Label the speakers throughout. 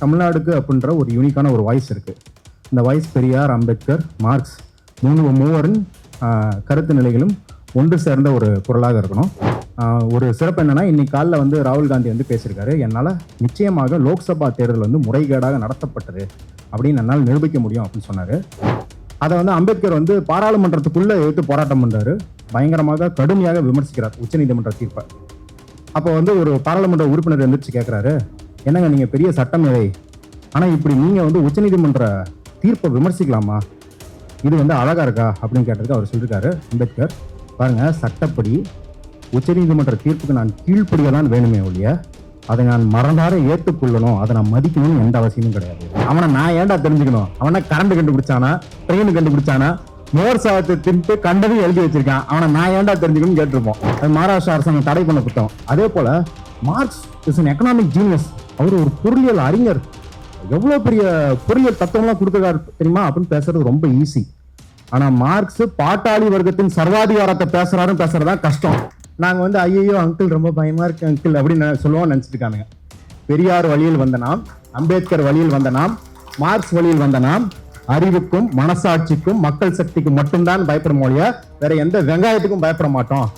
Speaker 1: தமிழ்நாடுக்கு அப்படின்ற ஒரு யூனிக்கான ஒரு வாய்ஸ் இருக்குது இந்த வாய்ஸ் பெரியார் அம்பேத்கர் மார்க்ஸ் மூணு மூவரின் கருத்து நிலைகளும் ஒன்று சேர்ந்த ஒரு குரலாக இருக்கணும். ஒரு சிறப்பு என்னென்னா இன்னைக்கு காலைல வந்து ராகுல் காந்தி வந்து பேசியிருக்காரு. என்னால் நிச்சயமாக லோக்சபா தேர்தல் வந்து முறைகேடாக நடத்தப்பட்டது அப்படின்னு என்னால் நிரூபிக்க முடியும் அப்படின்னு சொன்னார். அதை வந்து அம்பேத்கர் வந்து பாராளுமன்றத்துக்குள்ளே எடுத்து போராட்டம் பண்ணுறாரு பயங்கரமாக கடுமையாக விமர்சிக்கிறார் உச்சநீதிமன்ற தீர்ப்பை. அப்போ வந்து ஒரு பாராளுமன்ற உறுப்பினர் எந்திரிச்சு கேட்குறாரு என்னங்க நீங்கள் பெரிய சட்டமேதை? ஆனால் இப்படி நீங்கள் வந்து உச்சநீதிமன்ற தீர்ப்பை விமர்சிக்கலாமா? இது வந்து அழகா இருக்கா? அப்படின்னு கேட்டதுக்கு அவர் சொல்லியிருக்காரு அம்பேத்கர். பாருங்க சட்டப்படி உச்சநீதிமன்ற தீர்ப்புக்கு நான் கீழ்ப்படிய தான் வேணுமே ஒழிய அதை நான் மறந்தார ஏற்றுக்கொள்ளணும் அதை நான் மதிக்கணும்னு எந்த அவசியமும் கிடையாது. அவனை நான் ஏன்டா தெரிஞ்சுக்கணும்? அவனை கரண்ட் கண்டுபிடிச்சானா? ட்ரெயின் கண்டுபிடிச்சானா? மோர் சாதத்தை தின்ட்டு கண்டதையும் எழுதி வச்சிருக்கான். அவனை நான் ஏன்டா தெரிஞ்சுக்கணும்னு கேட்டிருப்போம். அது மகாராஷ்டிரா அரசாங்கம் தடை பண்ண புத்தகம் அதே போல Marx is an economic genius அவர் ஒரு பொருளியல் அறிஞர். எவ்வளோ பெரிய பொறியியல் தத்துவம்லாம் கொடுத்துருக்காரு தெரியுமா? அப்படின்னு பேசுறது ரொம்ப ஈஸி ஆனால் மார்க்ஸ் பாட்டாளி வர்க்கத்தின் சர்வாதிகாரத்தை பேசுறாருன்னு பேசுறதா கஷ்டம். நாங்கள் வந்து ஐயோ அங்கிள் ரொம்ப பயமா இருக்கு அங்கிள் அப்படின்னு சொல்லுவோம் நினைச்சிட்டு இருக்கானுங்க. பெரியார் வழியில் வந்த நாம் அம்பேத்கர் வழியில் வந்த நாம் மார்க்ஸ் வழியில் வந்த நாம் அறிவுக்கும் மனசாட்சிக்கும் மக்கள் சக்திக்கும் மட்டும்தான் பயப்பட மொழிய வேற எந்த வெங்காயத்துக்கும் பயப்பட மாட்டோம்.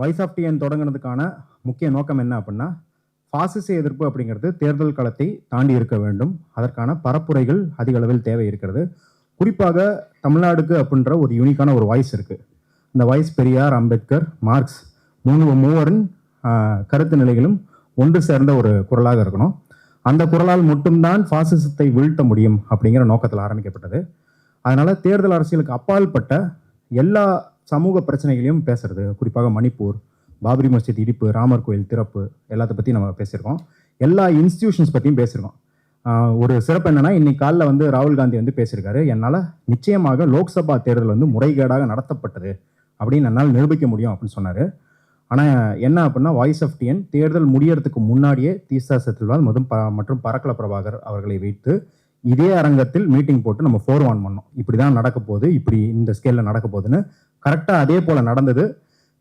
Speaker 1: வைஸ் ஆஃப் டிஎன் தொடங்குனதுக்கான முக்கிய நோக்கம் என்ன அப்படின்னா பாசிச எதிர்ப்பு அப்படிங்கிறது தேர்தல் களத்தை தாண்டி இருக்க வேண்டும். அதற்கான பரப்புரைகள் அதிக அளவில் தேவை இருக்கிறது. குறிப்பாக தமிழ்நாடுக்கு அப்படின்ற ஒரு யூனிக்கான ஒரு வாய்ஸ் இருக்குது இந்த வாய்ஸ் பெரியார் அம்பேத்கர் மார்க்ஸ் மூணு மூவரின் கருத்து நிலைகளும் ஒன்று சேர்ந்த ஒரு குரலாக இருக்கணும். அந்த குரலால் மட்டும்தான் பாசிசத்தை வீழ்த்த முடியும் அப்படிங்கிற நோக்கத்தில் ஆரம்பிக்கப்பட்டது. அதனால் தேர்தல் அரசியலுக்கு அப்பால்பட்ட எல்லா சமூக பிரச்சனைகளையும் பேசுறது குறிப்பாக மணிப்பூர் பாபரி மஸ்ஜித் இடிப்பு ராமர் கோயில் திறப்பு எல்லாத்த பற்றி நம்ம பேசியிருக்கோம். எல்லா இன்ஸ்டிடியூஷன்ஸ் பற்றியும் பேசியிருக்கோம். ஒரு சிறப்பு என்னென்னா இன்னைக்கு காலைல வந்து ராகுல் காந்தி வந்து பேசியிருக்காரு. என்னால் நிச்சயமாக லோக்சபா தேர்தல் வந்து முறைகேடாக நடத்தப்பட்டது அப்படின்னு என்னால் நிரூபிக்க முடியும் அப்படின்னு சொன்னார். ஆனால் என்ன அப்படின்னா வாய்ஸ் ஆஃப் டிஎன் தேர்தல் முடியறதுக்கு முன்னாடியே தீசா செத்தில்வால் மற்றும் ப மற்றும் பரக்கல பிரபாகர் அவர்களை வைத்து இதே அரங்கத்தில் மீட்டிங் போட்டு நம்ம ஃபோர் ஒன் பண்ணோம். இப்படி தான் நடக்க போகுது இப்படி இந்த ஸ்கேலில் நடக்க போகுதுன்னு கரெக்டாக அதே போல் நடந்தது.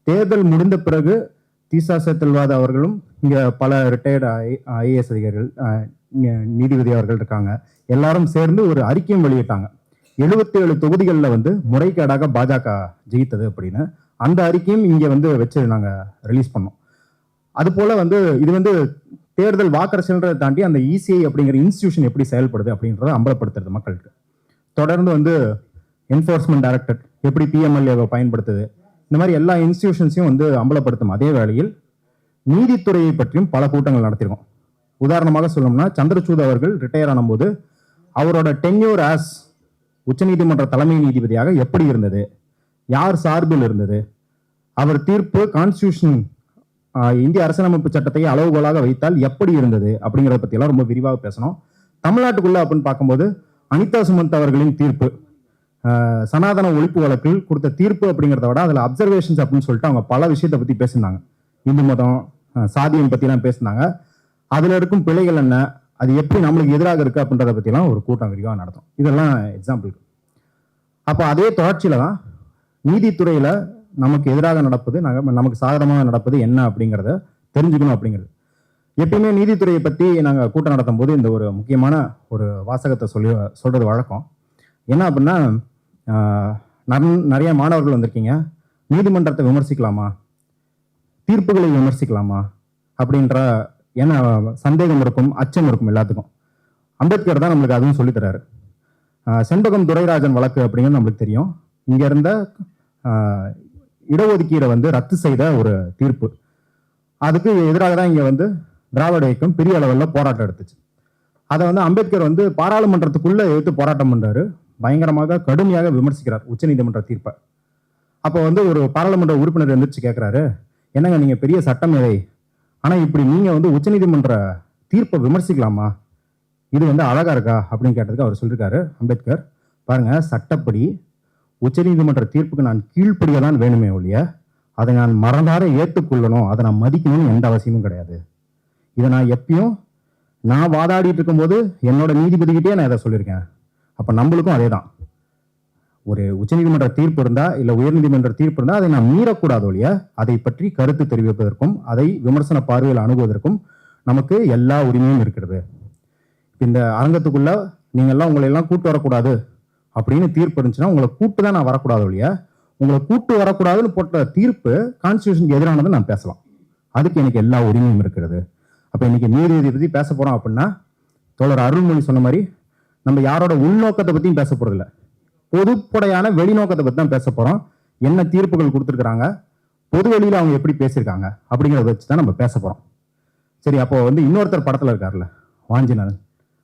Speaker 1: தேர்தல் முடிந்த பிறகு தீசா செத்தில்வாத் அவர்களும் இங்கே பல ரிட்டையர்டு ஐஏஎஸ் அதிகாரிகள் நீதிபதி அவர்கள் இருக்காங்க. எல்லாரும் சேர்ந்து ஒரு அறிக்கையும் வெளியிட்டாங்க. 77 ஏழு தொகுதிகளில் வந்து முறைகேடாக பாஜக ஜெயித்தது அப்படின்னு. அந்த அறிக்கையும் இங்கே வந்து வச்சு நாங்கள் ரிலீஸ் பண்ணோம். அதுபோல் வந்து இது வந்து தேர்தல் வாக்கரசுன்றதை தாண்டி அந்த இசிஐ அப்படிங்கிற இன்ஸ்டியூஷன் எப்படி செயல்படுது அப்படின்றத அம்பலப்படுத்துறது மக்களுக்கு. தொடர்ந்து வந்து என்ஃபோர்ஸ்மெண்ட் டைரக்டர் எப்படி பிஎம்எல்ஏவை பயன்படுத்துது இந்த மாதிரி எல்லா இன்ஸ்டியூஷன்ஸையும் வந்து அம்பலப்படுத்தும் அதே வேளையில் நீதித்துறையை பற்றியும் பல கூட்டங்கள் நடத்திருக்கோம். உதாரணமாக சொல்லணும்னா சந்திரசூட் அவர்கள் ரிட்டையர் ஆனும்போது அவரோட டென்யூர் ஆஸ் உச்சநீதிமன்ற தலைமை நீதிபதியாக எப்படி இருந்தது யார் சார்பில் இருந்தது? அவர் தீர்ப்பு கான்ஸ்டியூஷன் இந்திய அரசியலமைப்பு சட்டத்தை அளவுகோலாக வைத்தால் எப்படி இருந்தது அப்படிங்கிறத பற்றியெல்லாம் ரொம்ப விரிவாக பேசணும். தமிழ்நாட்டுக்குள்ள அப்படின்னு பார்க்கும்போது அனிதா சுமந்த் அவர்களின் தீர்ப்பு சனாதன ஒழிப்பு வழக்கில் கொடுத்த தீர்ப்பு அப்படிங்கிறத விட அதில் அப்சர்வேஷன்ஸ் அப்படின்னு சொல்லிட்டு அவங்க பல விஷயத்தை பற்றி பேசியிருந்தாங்க. இந்து மதம் சாதியம் பற்றிலாம் பேசினாங்க அதில் இருக்கும் பிழைகள் என்ன? அது எப்படி நம்மளுக்கு எதிராக இருக்கு அப்படின்றத பற்றிலாம் ஒரு கூட்டம் விரிவாக நடத்தும். இதெல்லாம் எக்ஸாம்பிள் அப்போ அதே தொடர்ச்சியில் தான் நீதித்துறையில் நமக்கு எதிராக நடப்பது நமக்கு சாதகமாக நடப்பது என்ன அப்படிங்கிறத தெரிஞ்சுக்கணும் அப்படிங்கிறது. எப்பயுமே நீதித்துறையை பற்றி நாங்கள் கூட்டம் நடத்தும் போது இந்த ஒரு முக்கியமான ஒரு வாசகத்தை சொல்லி சொல்கிறது வழக்கம். என்ன அப்படின்னா நன்- நிறைய மாணவர்கள் வந்திருக்கீங்க. நீதிமன்றத்தை விமர்சிக்கலாமா? தீர்ப்புகளை விமர்சிக்கலாமா? அப்படின்ற என்ன சந்தேகம் இருக்கும் அச்சம் இருக்கும் எல்லாத்துக்கும். அம்பேத்கர் தான் நம்மளுக்கு அதுவும் சொல்லித்தராரு செண்பகம் துரைராஜன் வழக்கு அப்படிங்கிறது நம்மளுக்கு தெரியும். இங்கே இருந்த இடஒதுக்கீடை வந்து ரத்து செய்த ஒரு தீர்ப்பு. அதுக்கு எதிராக தான் இங்கே வந்து திராவிட இயக்கம் பெரிய அளவில் போராட்டம் எடுத்துச்சு. அதை வந்து அம்பேத்கர் வந்து பாராளுமன்றத்துக்குள்ளே எடுத்து போராட்டம் பண்ணுறாரு பயங்கரமாக கடுமையாக விமர்சிக்கிறார் உச்சநீதிமன்ற தீர்ப்பை. அப்போ வந்து ஒரு பாராளுமன்ற உறுப்பினர் எந்திரிச்சு கேட்குறாரு என்னங்க நீங்கள் பெரிய சட்டமேதை? ஆனால் இப்படி நீங்கள் வந்து உச்சநீதிமன்ற தீர்ப்பை விமர்சிக்கலாமா? இது வந்து அழகாக இருக்கா? அப்படின்னு கேட்டதுக்கு அவர் சொல்லியிருக்காரு அம்பேத்கர். பாருங்கள் சட்டப்படி உச்சநீதிமன்ற தீர்ப்புக்கு நான் கீழ்ப்படிய தான் வேணுமே ஒழிய அதை நான் மறந்தார ஏற்றுக்கொள்ளணும் அதை நான் மதிக்கணும்னு எந்த அவசியமும் கிடையாது. இதை நான் எப்பயும் நான் வாதாடிட்டு இருக்கும்போது என்னோட நீதிபதிகிட்டே நான் இதை சொல்லியிருக்கேன். அப்போ நம்மளுக்கும் அதே தான் ஒரு உச்சநீதிமன்ற தீர்ப்பு இருந்தால் இல்லை உயர்நீதிமன்ற தீர்ப்பு இருந்தால் அதை நான் மீறக்கூடாது ஒழிய அதை பற்றி கருத்து தெரிவிப்பதற்கும் அதை விமர்சன பார்வையில் அணுகுவதற்கும் நமக்கு எல்லா உரிமையும் இருக்கிறது. இந்த அரங்கத்துக்குள்ள நீங்கள்லாம் உங்களை எல்லாம் கூட்டு வரக்கூடாது. அப்படின்னு தீர்ப்பு இருந்துச்சுன்னா உங்களை கூட்டு தான் நான் வரக்கூடாது ஒழிய உங்களை கூட்டு வரக்கூடாதுன்னு போட்ட தீர்ப்பு கான்ஸ்டியூஷனுக்கு எதிரானதை நான் பேசலாம். அதுக்கு எனக்கு எல்லா உரிமையும் இருக்கிறது. அப்போ இன்னைக்கு நீதிபதி பற்றி பேச போகிறோம் அப்படின்னா தோழர் அருள்மொழி சொன்ன மாதிரி நம்ம யாரோட உள்நோக்கத்தை பற்றியும் பேச போகிறதில்ல பொதுப்படையான வெளிநோக்கத்தை பற்றி தான் பேச போகிறோம் என்ன தீர்ப்புகள் கொடுத்துருக்குறாங்க பொது வெளியில் அவங்க எப்படி பேசியிருக்காங்க அப்படிங்கிறத வச்சு தான் நம்ம பேச போகிறோம் சரி அப்போ வந்து இன்னொருத்தர் படத்தில் இருக்கார்ல வாஞ்சிநாதன்.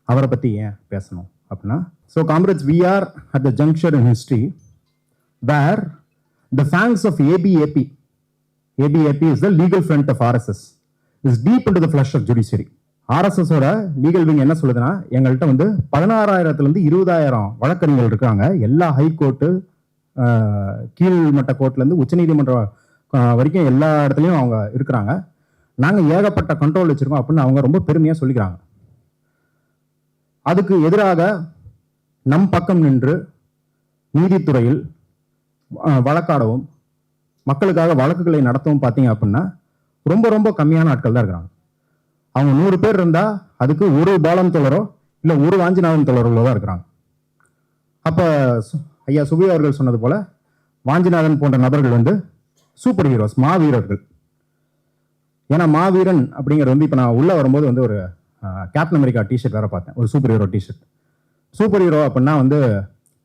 Speaker 1: அவரை பற்றி ஏன் பேசணும்? அப்படின்னா so comrades we are at the junction in history where the fangs of ABAP ABAP is the legal front of RSS is deep in the flesh of judiciary. RSS legal wing என்ன சொல்லுதுன்னா எங்கள்கிட்ட வந்து பதினாறாயிரத்துலேருந்து இருபதாயிரம் வழக்கறிஞர்கள் இருக்காங்க எல்லா high court கீழ்மட்ட கோர்ட்லேருந்து உச்சநீதிமன்றம் வரைக்கும் எல்லா இடத்துலையும் அவங்க இருக்கிறாங்க. நாங்கள் ஏகப்பட்ட கண்ட்ரோல் வச்சுருக்கோம் அப்படின்னு அவங்க ரொம்ப பெருமையாக சொல்லிக்கிறாங்க. அதுக்கு எதிராக நம் பக்கம் நின்று நீதித்துறையில் வழக்காடவும் மக்களுக்காக வழக்குகளை நடத்தவும் பார்த்தீங்க அப்படின்னா ரொம்ப ரொம்ப கம்மியான ஆட்கள் தான் இருக்கிறாங்க. அவங்க நூறு பேர் இருந்தால் அதுக்கு ஒரு பாலம் தொடரோ இல்லை ஒரு வாஞ்சிநாதன் தோழர்களோ தான் இருக்கிறாங்க. அப்போ சு- ஐயா சுபி அவர்கள் சொன்னது போல வாஞ்சிநாதன் போன்ற நபர்கள் வந்து சூப்பர் ஹீரோஸ் மாவீரர்கள். ஏன்னா மாவீரன் அப்படிங்கிறது வந்து இப்போ நான் உள்ளே வரும்போது வந்து ஒரு கேப்டன் அமெரிக்கா டிஷர்ட் வேற பார்த்தேன். ஒரு super hero T-shirt super hero அப்படின்னா வந்து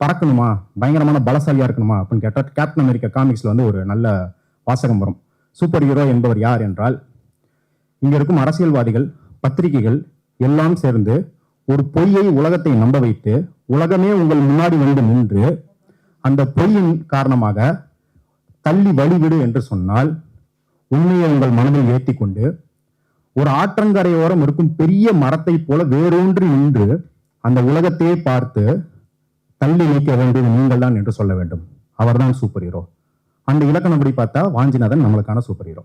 Speaker 1: பறக்கணுமா? பயங்கரமான பலசாலியாக இருக்கணுமா? அப்படின்னு கேட்டால் கேப்டன் அமெரிக்கா காமிக்ஸில் வந்து ஒரு நல்ல வாசகம் வரும். சூப்பர் ஹீரோ என்பவர் யார் என்றால் இங்கே இருக்கும் அரசியல்வாதிகள் பத்திரிகைகள் எல்லாம் சேர்ந்து ஒரு பொய்யை உலகத்தை நம்ப வைத்து உலகமே உங்கள் முன்னாடி வந்து நின்று அந்த பொய்யின் காரணமாக தள்ளி வழிவிடு என்று சொன்னால் உண்மையை உங்கள் மனதில் ஏற்றி கொண்டு ஒரு ஆற்றங்கரையோரம் இருக்கும் பெரிய மரத்தை போல வேரூன்றி நின்று அந்த உலகத்தையே பார்த்து தள்ளி நீக்க வேண்டியது நீங்கள் தான் என்று சொல்ல வேண்டும். அவர்தான் சூப்பர் ஹீரோ அந்த இலக்கணப்படி பார்த்தா வாஞ்சிநாதன் நம்மளுக்கான சூப்பர் ஹீரோ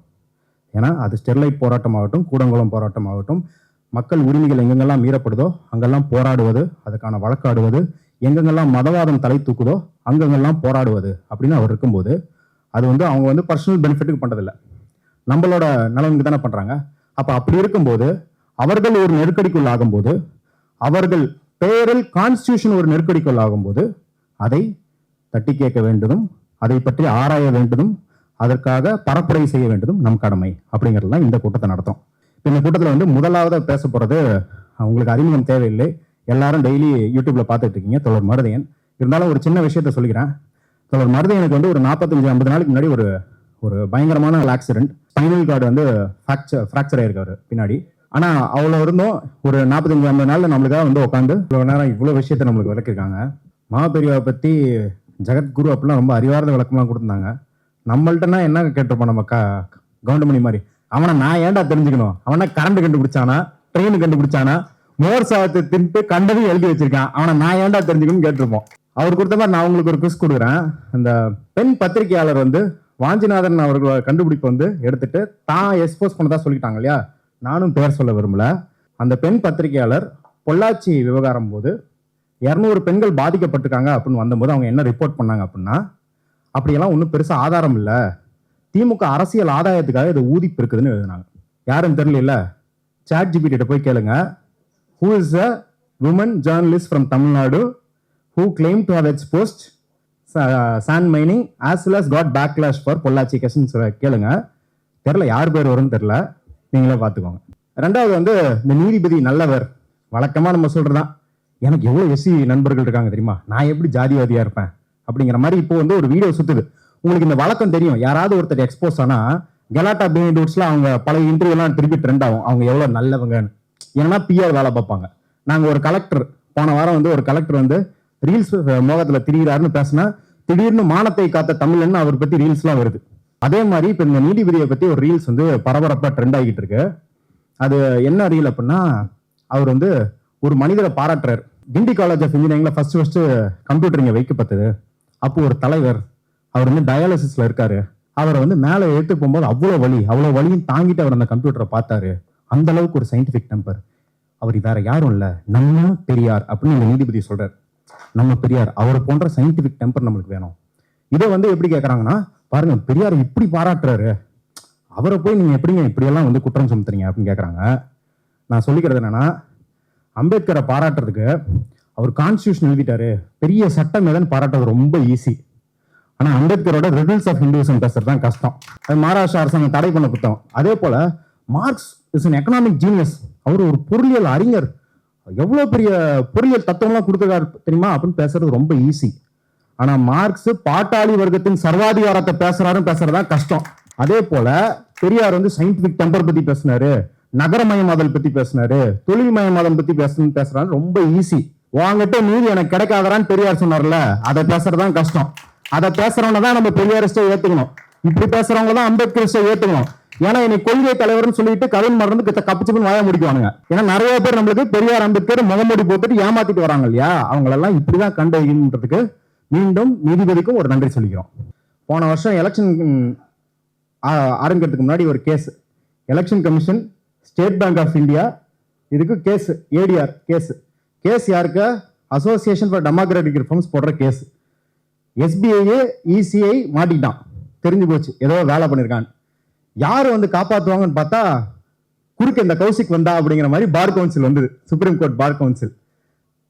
Speaker 1: ஏன்னா அது ஸ்டெர்லைட் போராட்டம் ஆகட்டும் கூடங்குளம் போராட்டம் ஆகட்டும் மக்கள் உரிமைகள் எங்கெங்கெல்லாம் மீறப்படுதோ அங்கெல்லாம் போராடுவது அதுக்கான வழக்காடுவது எங்கெங்கெல்லாம் மதவாதம் தலை தூக்குதோ அங்கங்கெல்லாம் போராடுவது அப்படின்னு அவர் இருக்கும்போது அது வந்து அவங்க வந்து பர்சனல் பெனிஃபிட்டுக்கு பண்ணுறதில்ல நம்மளோட நலனுக்கு தானே பண்ணுறாங்க அப்ப அப்படி இருக்கும்போது அவர்கள் ஒரு நெருக்கடிக்குள் ஆகும்போது அவர்கள் பெயரில் கான்ஸ்டியூஷன் ஒரு நெருக்கடிக்குள் ஆகும்போது அதை தட்டி கேட்க வேண்டும் அதை பற்றி ஆராய வேண்டும் அதற்காக பரப்புரை செய்ய வேண்டும் நம் கடமை அப்படிங்கிறது தான் இந்த கூட்டத்தை நடத்தும் இந்த கூட்டத்தில் வந்து முதலாவது பேச போறது உங்களுக்கு அறிமுகம் தேவையில்லை. எல்லாரும் டெய்லி யூடியூப்ல பார்த்துட்டு இருக்கீங்க தொடர் மருதையன். இருந்தாலும் ஒரு சின்ன விஷயத்த சொல்லிக்கிறேன். தொடர் மருதையனுக்கு வந்து ஒரு நாற்பத்தஞ்சு ஐம்பது நாளைக்கு முன்னாடி ஒரு ஒரு பயங்கரமான ஆக்சிடென்ட் ஸ்பைனல் கார்டு வந்து ஃப்ராக்சர் ஃப்ராக்சர் ஆயிருக்காரு பின்னாடி. ஆனால் அவ்வளோ இருந்தும் ஒரு நாற்பத்தஞ்சு ஐம்பது நாளில் நம்மளுக்காக வந்து உட்காந்து இவ்வளோ நேரம் இவ்வளோ விஷயத்த நம்மளுக்கு விளக்கிருக்காங்க மகாபெரியாவை பற்றி ஜெகத்குரு அப்படிலாம் ரொம்ப அறிவார்ந்த விளக்கம்லாம் கொடுத்துருந்தாங்க. நம்மள்ட்டனா என்ன கேட்டிருப்போம் நம்ம க கவுண்டமணி மாதிரி? அவனை நான் ஏன்டா தெரிஞ்சுக்கணும்? அவனை கரண்ட் கண்டுபிடிச்சானா? ட்ரெயின் கண்டுபிடிச்சானா? மோர் சாதத்தை தின்ட்டு கண்டதையும் எழுதி வச்சிருக்கான். அவனை நான் ஏன்டா தெரிஞ்சுக்கணும்னு கேட்டிருப்போம். அவர் கொடுத்த மாதிரி நான் உங்களுக்கு ஒரு குஸ் கொடுக்குறேன். அந்த பெண் பத்திரிகையாளர் வந்து வாஞ்சிநாதன் அவர்களோட கண்டுபிடிப்பு வந்து எடுத்துட்டு தான் எக்ஸ்போஸ் பண்ணதா சொல்லிட்டாங்க இல்லையா? நானும் பேர் சொல்ல விரும்பல. அந்த பெண் பத்திரிகையாளர் பொள்ளாச்சி விவகாரம் போது இரநூறு பெண்கள் பாதிக்கப்பட்டிருக்காங்க அப்படின்னு வந்தபோது அவங்க என்ன ரிப்போர்ட் பண்ணாங்க அப்படின்னா அப்படியெல்லாம் ஒன்றும் பெருசாக ஆதாரம் இல்லை. திமுக அரசியல் ஆதாயத்துக்காக இது ஊதிப்பு இருக்குதுன்னு எழுதினாங்க. யாரும் தெரியல சாட் ஜிபிட்ட போய் கேளுங்க. Who is a woman journalist from Tamil Nadu who claim to have exposed sand mining as well as got backlash for Pollachi கெஷன் சொல்ல கேளுங்க. தெரில யார் பேர் வரும்னு தெரில நீங்களே பார்த்துக்கோங்க. ரெண்டாவது வந்து இந்த நீதிபதி நல்லவர். வழக்கமாக நம்ம சொல்றதுதான். எனக்கு எவ்வளோ எஸ்சி நண்பர்கள் இருக்காங்க தெரியுமா? நான் எப்படி ஜாதிவாதியாக இருப்பேன்? அப்படிங்கிற மாதிரி இப்போ வந்து ஒரு வீடியோ சுற்றுது உங்களுக்கு இந்த வழக்கம் தெரியும். யாராவது ஒருத்தர் எக்ஸ்போஸ் ஆனால் கலாட்டா பேண்டூட்ஸில் அவங்க பழைய இன்டர்வியூலாம் திருப்பி ட்ரெண்ட் ஆகும். அவங்க எவ்வளோ நல்லவங்கன்னு. ஏன்னா பிஆர் வேலை பார்ப்பாங்க. நாங்கள் ஒரு கலெக்டர் போன வாரம் வந்து ஒரு கலெக்டர் வந்து ரீல்ஸ் மோகத்துல திரிகிறாருன்னு பேசினா திடீர்னு மானத்தை காத்த தமிழன்னு அவர் பத்தி ரீல்ஸ்லாம் வருது. அதே மாதிரி இப்ப இந்த நீதிபதியை பத்தி ஒரு ரீல்ஸ் வந்து பரபரப்பா ட்ரெண்ட் ஆகிட்டு இருக்கு. அது என்ன ரீல் அப்படின்னா அவர் வந்து ஒரு மனிதரை பாராட்டுறாரு. கிண்டி காலேஜ் ஆஃப் இன்ஜினியரிங்ல ஃபர்ஸ்ட் ஃபர்ஸ்ட் கம்ப்யூட்டர் இங்க வைக்கப்பட்டது அப்போ ஒரு தலைவர் அவர் வந்து டயாலிசிஸ்ல இருக்காரு. அவரை வந்து மேலே எடுத்து போகும்போது அவ்வளோ வலி அவ்வளோ வலியும் தாங்கிட்டு அவர் அந்த கம்ப்யூட்டரை பார்த்தாரு. அந்த அளவுக்கு ஒரு சயின்டிபிக் டெம்பர் அவர் வேற யாரும் இல்லை. நம்ம பெரியார் அப்படின்னு இந்த நீதிபதி சொல்றாரு. நம்ம பெரியார் அவரை போன்ற சயின்டிபிக் டெம்பர் நம்மளுக்கு வேணும். இதை வந்து எப்படி கேட்குறாங்கன்னா பாருங்க பெரியார் இப்படி பாராட்டுறாரு. அவரை போய் நீங்க எப்படிங்க இப்படியெல்லாம் வந்து குற்றம் சுமத்துறீங்க அப்படின்னு கேட்குறாங்க நான் சொல்லிக்கிறது என்னன்னா அம்பேத்கரை பாராட்டுறதுக்கு அவர் கான்ஸ்டியூஷன் எழுதிட்டாரு. பெரிய சட்டம் எதுன்னு பாராட்டுறது ரொம்ப ஈஸி ஆனா அம்பேத்கரோட ரிடல்ஸ் ஆஃப் ஹிந்துவிசம் பேசுறது தான் கஷ்டம். அது மகாராஷ்டிரா அரசாங்கம் தடை பண்ண புத்தகம். அதே போல Marx is an economic genius அவர் ஒரு பொருளியல் அறிஞர். எவ்வளோ பெரிய பொறியியல் தத்துவம்லாம் கொடுத்துருக்காரு தெரியுமா? அப்படின்னு பேசுறது ரொம்ப ஈஸி ஆனா மார்க்ஸ் பாட்டாளி வர்க்கத்தின் சர்வாதிகாரத்தை பேசுறாருன்னு பேசுறதா கஷ்டம். அதே போல பெரியார் வந்து சயின்டிபிக் டெம்பர் பத்தி பேசினாரு நகரமயமாதல் பத்தி பேசினாரு தொழில்மயமாதல் பத்தி பேசணும் பேசுறாரு ரொம்ப ஈஸி வாங்கிட்ட மீதி எனக்கு கிடைக்காதரான்னு பெரியார் சொன்னார்ல அதை பேசுறதுதான் கஷ்டம். அதை பேசுறவங்க தான் நம்ம பெரியாரிஸ்டை ஏத்துக்கணும். இப்படி பேசுறவங்க தான் அம்பேத்கரிஸ்டை ஏத்துக்கணும். ஏன்னா இன்னைக்கு கொள்கை தலைவர்னு சொல்லிட்டு கவின் மறந்து கப்பிச்சுன்னு வாய முடிக்குவானுங்க. ஏன்னா நிறைய பேர் நம்மளுக்கு பெரியார் அம்பேத்கர் முகமூடி போட்டுட்டு ஏமாத்திட்டு வராங்க இல்லையா? அவங்களெல்லாம் இப்படிதான் கண்டறிகின்றதுக்கு மீண்டும் நீதிபதிக்கும் ஒரு நன்றி சொல்லிக்கிறோம். போன வருஷம் எலெக்ஷன் ஆரம்பிக்கிறதுக்கு முன்னாடி ஒரு case election commission state bank of India இதுக்கு கேஸ் ஏடிஆர் கேஸ் கேஸ் யாருக்கு? அசோசியேஷன் ஃபார் டெமோக்ராட்டிக் ரிஃபார்ம்ஸ் போடுற கேஸ் எஸ்பிஐ இசிஐ மாட்டிக்கிட்டான். தெரிஞ்சு போச்சு. ஏதோ வேலை பண்ணியிருக்கான் யார் வந்து காப்பாற்றுவாங்கன்னு பார்த்தா குறுக்க இந்த கௌசிக் வந்தா அப்படிங்கிற மாதிரி பார் கவுன்சில் வந்தது. சுப்ரீம் கோர்ட் பார் கவுன்சில்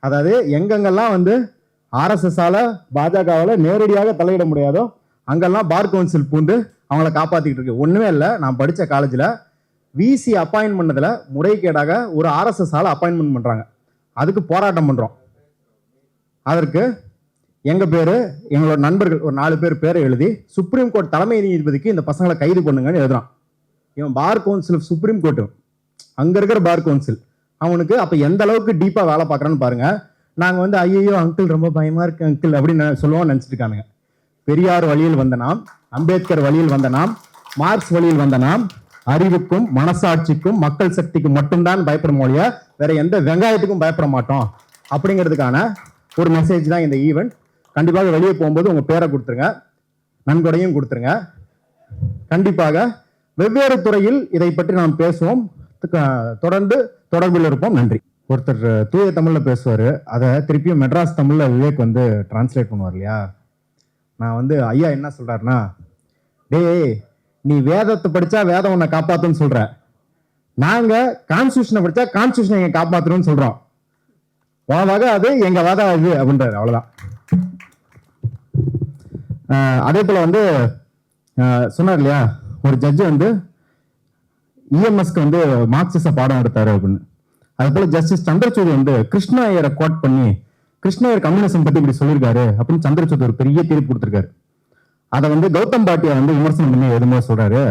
Speaker 1: அதாவது எங்கெங்கெல்லாம் வந்து ஆர்எஸ்எஸ்ஸால் பாஜகவால் நேரடியாக தலையிட முடியாதோ அங்கெல்லாம் பார் கவுன்சில் பூந்து அவங்கள காப்பாற்றிக்கிட்டு இருக்கு. ஒன்றுமே இல்லை. நான் படித்த காலேஜில் விசி அப்பாயின் பண்ணதில் முறைகேடாக ஒரு ஆர்எஸ்எஸால் அப்பாயின்மெண்ட் பண்ணுறாங்க அதுக்கு போராட்டம் பண்ணுறோம் அதற்கு எங்கள் பேர்? எங்களோட நண்பர்கள் ஒரு நாலு பேர் பேரை எழுதி சுப்ரீம் கோர்ட் தலைமை நீதிபதிக்கு இந்த பசங்களை கைது பண்ணுங்கன்னு எழுதுறான். இவன் பார் கவுன்சில் சுப்ரீம் கோர்ட்டு அங்கே இருக்கிற பார் கவுன்சில் அவனுக்கு அப்போ எந்த அளவுக்கு டீப்பாக வேலை பார்க்குறான்னு பாருங்கள் நாங்கள் வந்து ஐயோ அங்கிள் ரொம்ப பயமாக இருக்கு அங்கிள் அப்படின்னு சொல்லுவோம் நினைச்சிட்டு பெரியார் வழியில் வந்த நாம் அம்பேத்கர் வழியில் வந்த நாம் மார்க்ஸ் வழியில் வந்த நாம் அறிவுக்கும் மனசாட்சிக்கும் மக்கள் சக்திக்கும் மட்டும்தான் பயப்படும் மொழியா வேற எந்த வெங்காயத்துக்கும் பயப்பட மாட்டோம். அப்படிங்கிறதுக்கான ஒரு மெசேஜ் தான் இந்த ஈவெண்ட் கண்டிப்பாக வெளியே போகும்போது உங்கள் பேரை கொடுத்துருங்க. நன்கொடையும் கொடுத்துருங்க. கண்டிப்பாக வெவ்வேறு துறையில் இதை பற்றி நாம் பேசுவோம். தொடர்ந்து தொடர்பில் இருப்போம். நன்றி. ஒருத்தர் தூய தமிழில் பேசுவார். அதை திருப்பியும் மெட்ராஸ் தமிழில் விவேக் வந்து டிரான்ஸ்லேட் பண்ணுவார் இல்லையா? நான் வந்து ஐயா என்ன சொல்கிறாருன்னா டேய் நீ வேதத்தை படித்தா வேதம் உன்னை காப்பாற்றுன்னு சொல்கிற நாங்கள் கான்ஸ்டியூஷனை படித்தா கான்ஸ்டியூஷனை எங்கள் காப்பாற்றணும்னு சொல்கிறோம் உன் அது எங்கள் வகை அது அப்படின்றாரு. அவ்வளோதான் அதே போல் வந்து சொன்னார் இல்லையா ஒரு ஜட்ஜ் வந்து இஎம்எஸ்க்கு வந்து மார்க்சிச பாடம் எடுத்தாரு அப்படின்னு. அது போல ஜஸ்டிஸ் சந்திரசூட் வந்து கிருஷ்ண ஐயரை கோட் பண்ணி கிருஷ்ண ஐயர் கம்யூனிசம் பத்தி இப்படி சொல்லியிருக்காரு அப்படின்னு சந்திரசூட் ஒரு பெரிய தீர்ப்பு கொடுத்துருக்காரு. அதை வந்து கௌதம் பாட்டியா வந்து விமர்சனம் பண்ணி எதுவுமே சொல்றாரு.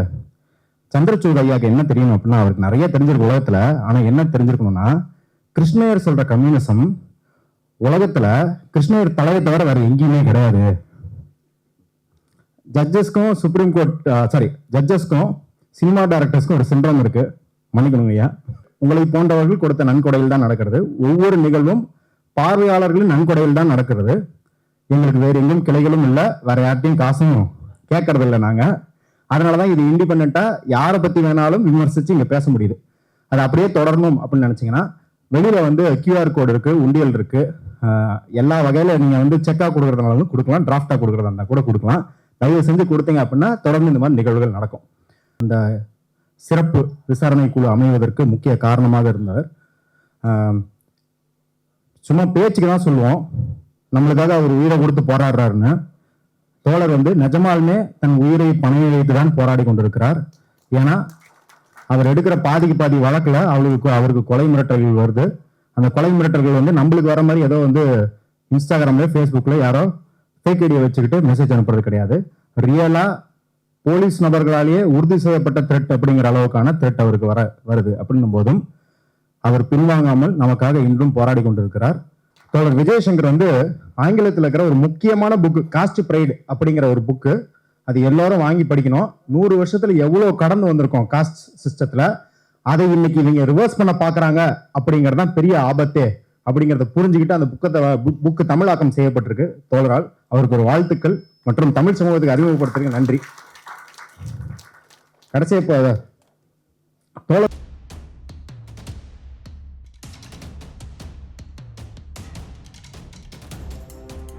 Speaker 1: சந்திரசூட் ஐயாக்கு என்ன தெரியும் அப்படின்னா அவருக்கு நிறைய தெரிஞ்சிருக்கு உலகத்துல. ஆனா என்ன தெரிஞ்சிருக்கணும்னா கிருஷ்ணயர் சொல்ற கம்யூனிசம் உலகத்துல கிருஷ்ணயர் தலையை தவிர வேற எங்கேயுமே கிடையாது. ஜட்ஜஸ்க்கும் சுப்ரீம் கோர்ட் சாரி ஜட்ஜஸ்க்கும் சினிமா டைரக்டர்ஸ்க்கும் ஒரு சின்ரம் இருக்கு. மன்னிக்கணுங்க ஐயா. உங்களை போன்றவர்கள் கொடுத்த நன்கொடையில் தான் நடக்கிறது. ஒவ்வொரு நிகழ்வும் பார்வையாளர்களின் நன்கொடையில் தான் நடக்கிறது. எங்களுக்கு வேறு எங்கும் கிளைகளும் இல்லை வேற யார்ட்டையும் காசும் கேட்கறது இல்லை அதனால தான் இது இண்டிபெண்ட்டாக யாரை பற்றி வேணாலும் விமர்சித்து இங்கே பேச முடியுது. அது அப்படியே தொடரணும் அப்படின்னு நினச்சிங்கன்னா வெளியில் வந்து கியூஆர் கோடு இருக்குது உண்டியல் இருக்குது எல்லா வகையில் நீங்கள் வந்து செக்காக கொடுக்குறதுனாலும் கொடுக்கலாம் டிராஃப்டாக கொடுக்குறதா இருந்தால் கூட கொடுக்கலாம். தயவு செஞ்சு கொடுத்தீங்க அப்படின்னா தொடர்ந்து இந்த மாதிரி நிகழ்வுகள் நடக்கும். அந்த சிறப்பு விசாரணை குழு அமைவதற்கு முக்கிய காரணமாக இருந்தவர். சும்மா பேச்சுக்கு தான் சொல்லுவோம். நம்மளுக்காக அவர் உயிரை கொடுத்து போராடுறாருன்னு. தோழர் வந்து நிஜமாலுமே தன் உயிரை பணைய வைத்து தான் போராடி கொண்டிருக்கிறார். ஏன்னா அவர் எடுக்கிற பாதிக்கு பாதி வழக்கில் அவருக்கு அவருக்கு கொலை மிரட்டல்கள் வருது. அந்த கொலை மிரட்டல்கள் வந்து நம்மளுக்கு வர மாதிரி ஏதோ வந்து இன்ஸ்டாகிராம்ல ஃபேஸ்புக்கில் யாரோ ஃபேக் ஐடியை வச்சுக்கிட்டு மெசேஜ் அனுப்புறது கிடையாது. ரியலாக போலீஸ் நபர்களாலேயே உறுதி செய்யப்பட்ட த்ரெட் அப்படிங்கிற அளவுக்கான த்ரெட் அவருக்கு வர வருது. அப்படின்னும் போதும் அவர் பின்வாங்காமல் நமக்காக இன்றும் போராடி கொண்டிருக்கிறார். தோழர் விஜயசங்கர் வந்து ஆங்கிலத்தில் இருக்கிற ஒரு முக்கியமான புக்கு காஸ்ட் பிரைடு அப்படிங்கிற ஒரு புக்கு அது எல்லாரும் வாங்கி படிக்கணும். நூறு வருஷத்துல எவ்வளோ கடந்து வந்திருக்கோம் காஸ்ட் சிஸ்டத்தில் அதை இன்னைக்கு இவங்க ரிவர்ஸ் பண்ண பார்க்குறாங்க அப்படிங்கிறது தான் பெரிய ஆபத்தே. அப்படிங்கிறத புரிஞ்சுக்கிட்டு அந்த புக்கத்தை புக்கு தமிழாக்கம் செய்யப்பட்டிருக்கு. தோழரால் அவருக்கு ஒரு வாழ்த்துக்கள் மற்றும் தமிழ் சமூகத்துக்கு அறிமுகப்படுத்துறதுக்கு நன்றி. கடைசியை இப்போ தோழர்